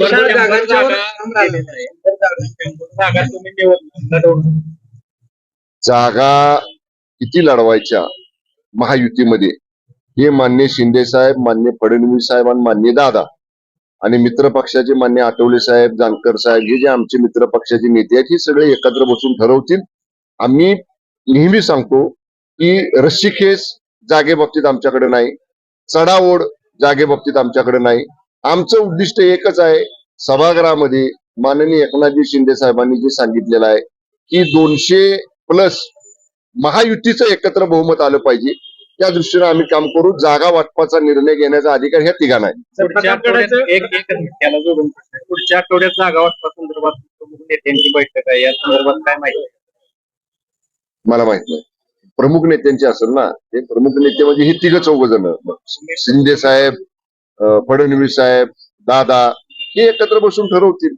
चार जागांच्यावर काम राहिलेलं आहे. तर जागा- जागा तुम्ही निवड- लढवणार. जागा किती लढवायच्या महायुतीमध्ये हे मान्य शिंदे साहेब मान्य फडणवीस साहेब आणि मान्य दादा आणि मित्र पक्षाचे मान्य आठवले साहेब जानकर साहेब हे जे आमचे मित्र पक्षाचे नेते आहेत हे सगळे एकत्र बसून ठरवतील आम्ही नेहमी सांगतो की रस्सीखेस जागेबाबतीत आमच्याकडे नाही चढाओढ जागेबाबतीत आमच्याकडे नाही आमचं उद्दिष्ट एकच आहे सभागृहामध्ये माननीय एकनाथजी शिंदे साहेबांनी जे सांगितलेलं आहे की दोनशे प्लस महायुतीचं एकत्र बहुमत आलं पाहिजे. त्या दृष्टीने आम्ही काम करू. जागा वाटपाचा निर्णय घेण्याचा अधिकार ह्या तिघांना आहे. पुढच्या आठवड्यात जागा वाटपा संदर्भात प्रमुख नेत्यांची बैठक आहे. या संदर्भात काय माहिती? मला माहीत नाही. प्रमुख नेत्यांचे असेल ना ते प्रमुख नेते म्हणजे हे तिघ चौघ जण. शिंदे साहेब फडणवीस साहेब दादा हे एकत्र बसून ठरवतील.